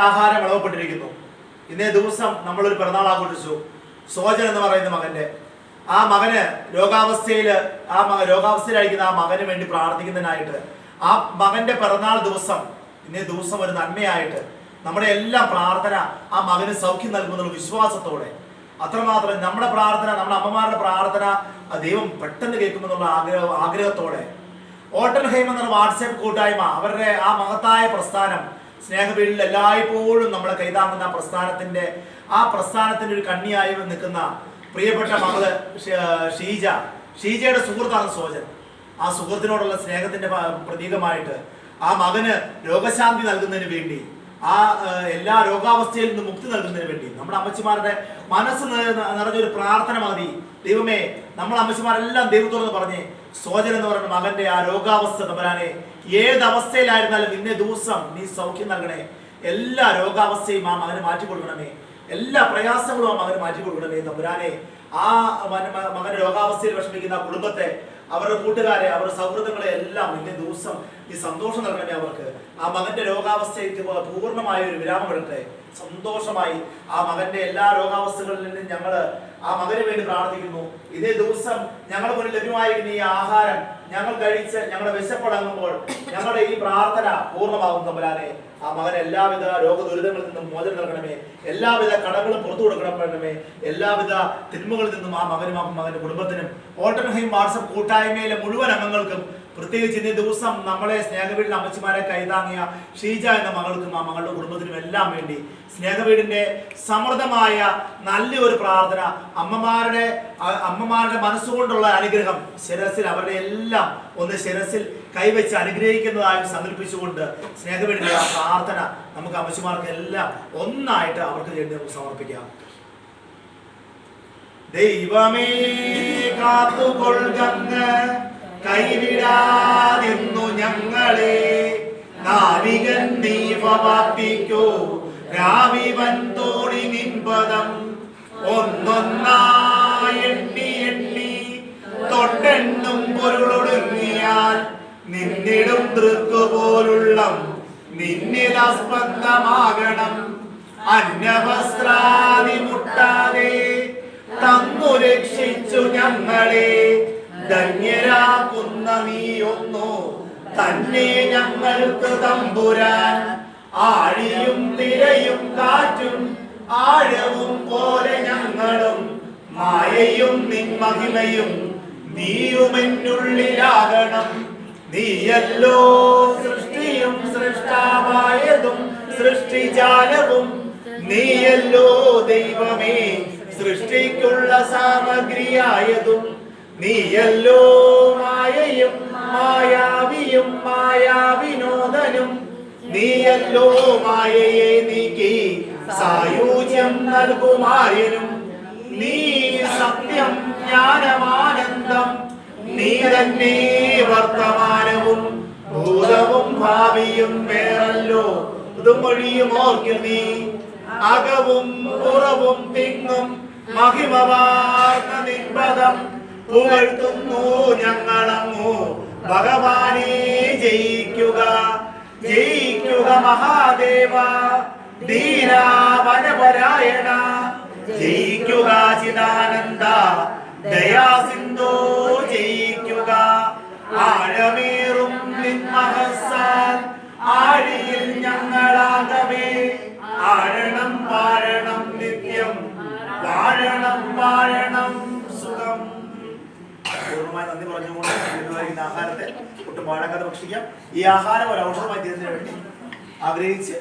ആഹാരം വിളവപ്പെട്ടിരിക്കുന്നു. ഇന്നേ ദിവസം നമ്മളൊരു പിറന്നാൾ ആഘോഷിച്ചു. സോജൻ എന്ന് പറയുന്ന മകന്റെ. ആ മകന് രോഗാവസ്ഥയിൽ ആ മക രോഗാവസ്ഥയിലായിരിക്കുന്ന ആ മകന് വേണ്ടി പ്രാർത്ഥിക്കുന്നതിനായിട്ട് ആ മകന്റെ പിറന്നാൾ ദിവസം ഇന്നേ ദിവസം ഒരു നന്മയായിട്ട് നമ്മുടെ എല്ലാ പ്രാർത്ഥന ആ മകന് സൗഖ്യം നൽകുന്നുള്ള വിശ്വാസത്തോടെ. അത്രമാത്രം നമ്മുടെ പ്രാർത്ഥന നമ്മുടെ അമ്മമാരുടെ പ്രാർത്ഥന ദൈവം പെട്ടെന്ന് കേൾക്കുമെന്നുള്ള ആഗ്രഹ ആഗ്രഹത്തോടെ. ഓട്ടൻഹൈം എന്നൊരു വാട്സാപ്പ് കൂട്ടായ്മ അവരുടെ ആ മഹത്തായ പ്രസ്ഥാനം സ്നേഹവീടിൽ എല്ലായ്പ്പോഴും നമ്മളെ കൈതാങ്ങുന്ന പ്രസ്ഥാനത്തിന്റെ ആ പ്രസ്ഥാനത്തിന്റെ ഒരു കണ്ണിയായി നിൽക്കുന്ന പ്രിയപ്പെട്ട മകൾ ഷീജ. ഷീജയുടെ സുഹൃത്താണ് സോജൻ. ആ സുഹൃത്തിനോടുള്ള സ്നേഹത്തിന്റെ പ്രതീകമായിട്ട് ആ മകന് രോഗശാന്തി നൽകുന്നതിന് വേണ്ടി ആ എല്ലാ രോഗാവസ്ഥയിൽ നിന്നും മുക്തി നൽകുന്നതിന് വേണ്ടി നമ്മുടെ അമ്മച്ചിമാരുടെ മനസ്സ് നിറ- നിറഞ്ഞൊരു പ്രാർത്ഥന മതി. ദൈവമേ നമ്മൾ അമ്മച്ചിമാരെല്ലാം ദൈവത്തോട് പറഞ്ഞേ സോജൻ എന്ന് പറയുന്ന മകന്റെ ആ രോഗാവസ്ഥ തമ്പരാനെ ഏത് അവസ്ഥയിലായിരുന്നാലും ഇന്നേ ദിവസം നീ സൗഖ്യം നൽകണേ. എല്ലാ രോഗാവസ്ഥയും ആ മകന് മാറ്റി കൊടുക്കണമേ എല്ലാ പ്രയാസങ്ങളും ആ മകന് മാറ്റി കൊടുക്കണമേ തമ്പുരാനെ. ആ മകൻ രോഗാവസ്ഥയിൽ വിഷമിക്കുന്ന കുടുംബത്തെ അവരുടെ കൂട്ടുകാരെ അവരുടെ സൗഹൃദങ്ങളെ എല്ലാം ഇന്നേ ദിവസം ഈ സന്തോഷം നൽകണമേ അവർക്ക്. ആ മകന്റെ രോഗാവസ്ഥയ്ക്ക് പൂർണമായ ഒരു വിരാമം എടുത്തെ സന്തോഷമായി ആ മകന്റെ എല്ലാ രോഗാവസ്ഥകളിൽ നിന്നും ഞങ്ങൾ ആ മകന് വേണ്ടി പ്രാർത്ഥിക്കുന്നു. ഇതേ ദിവസം ഞങ്ങളുടെ മുന്നിൽ ലഭ്യമായിരിക്കുന്ന ഈ ആഹാരം ഞങ്ങൾ കഴിച്ച് ഞങ്ങളുടെ വിശപ്പടങ്ങുമ്പോൾ ഞങ്ങളുടെ ഈ പ്രാർത്ഥന പൂർണമാകും തമ്പുരാനെ. ആ മകൻ എല്ലാവിധ രോഗ ദുരിതങ്ങളിൽ നിന്നും മോചനം നൽകണമേ. എല്ലാവിധ കടകളും പുറത്തു കൊടുക്കണമേ എല്ലാവിധ തിന്മകളിൽ നിന്നും ആ മകനും ആ മകന്റെ കുടുംബത്തിനും ഓട്ടൻഹൈം വാട്സപ്പ് കൂട്ടായ്മയിലെ മുഴുവൻ അംഗങ്ങൾക്കും പ്രത്യേകിച്ച് ഇന്നേ ദിവസം നമ്മളെ സ്നേഹവീടിന്റെ അമ്മച്ചിമാരെ കൈതാങ്ങിയ ഷീജ എന്ന മകൾക്കും ആ മകളുടെ കുടുംബത്തിനും എല്ലാം വേണ്ടി സ്നേഹവീടിന്റെ സമൃദ്ധമായ നല്ലൊരു പ്രാർത്ഥന അമ്മമാരുടെ അമ്മമാരുടെ മനസ്സുകൊണ്ടുള്ള അനുഗ്രഹം ശിരസിൽ അവരുടെ എല്ലാം ഒന്ന് ശിരസിൽ കൈവച്ച് അനുഗ്രഹിക്കുന്നതായും സങ്കല്പിച്ചുകൊണ്ട് സ്നേഹവീടിന്റെ ആ പ്രാർത്ഥന നമുക്ക് അമ്മച്ചിമാർക്ക് എല്ലാം ഒന്നായിട്ട് അവർക്ക് വേണ്ടി സമർപ്പിക്കാം. ദൈവമേ കാത്തുകൊള്ളുകങ്ങ്. കൈവിടാതെന്നു ഞങ്ങളെ. നാവികൻ ദൈവവാപ്പിക്കോ രാവിവൻ തോണി നിൻപദം. ഒന്നൊന്നായി എണ്ണി എണ്ണി. തൊട്ടെണ്ണും പൊരുളൊടുങ്ങിയാൽ നിന്നിടും തൃക്കുപോലുള്ള. നിന്നിലാസ്പന്ദമാകണം അന്നവസ്ത്രാദി മുട്ടാതെ രക്ഷിച്ചു ഞങ്ങളെ. ധന്യരാക്കുന്ന നീയൊന്നു. തന്നെ ഞങ്ങൾക്ക് തമ്പുരാൻ. ആഴിയും തിരയും കാറ്റും ആഴവും പോലെ ഞങ്ങളും. മായയും നിൻ മഹിമയും നീയുമെന്നുള്ളിലാകണം നീയല്ലോ സൃഷ്ടിയും സൃഷ്ടാവായതും സൃഷ്ടിജാലവും. നീയല്ലോ ദൈവമേ സൃഷ്ടിക്കുള്ള സാമഗ്രിയായതും നീയല്ലോ മായയും മായാവിയും മായാവിനോദനും. നീയല്ലോ മായയെ നീക്കി സായൂജ്യം നൽകുമായനും. നീ സത്യം ജ്ഞാനമാനന്ദം നീ തന്നെ വർത്തമാനവും ഭൂതവും ഭാവിയും വേറല്ലോ. പുതുമൊഴിയും ഓർക്കിൽ നീ അകവും പുറവും തിങ്ങും നിൻപദം പുകഴ്ത്തുന്നു ഞങ്ങളങ്ങു. ഭഗവാനെ ജയിക്കുക. ജയിക്കുക മഹാദേവ. ധീരാവനപരായണ ജയിക്കുക ചിദാനന്ദ. ദയാസിന്ധോ നന്ദി പറഞ്ഞുകൊണ്ട് ലഭ്യമായിരിക്കുന്ന ആഹാരത്തെ ഒട്ടും പാഴാക്കാതെ ഭക്ഷിക്കാം. ഈ ആഹാരം ഒരു ഔഷധമായി തീരുന്നതിന് വേണ്ടി ആഗ്രഹിച്ച്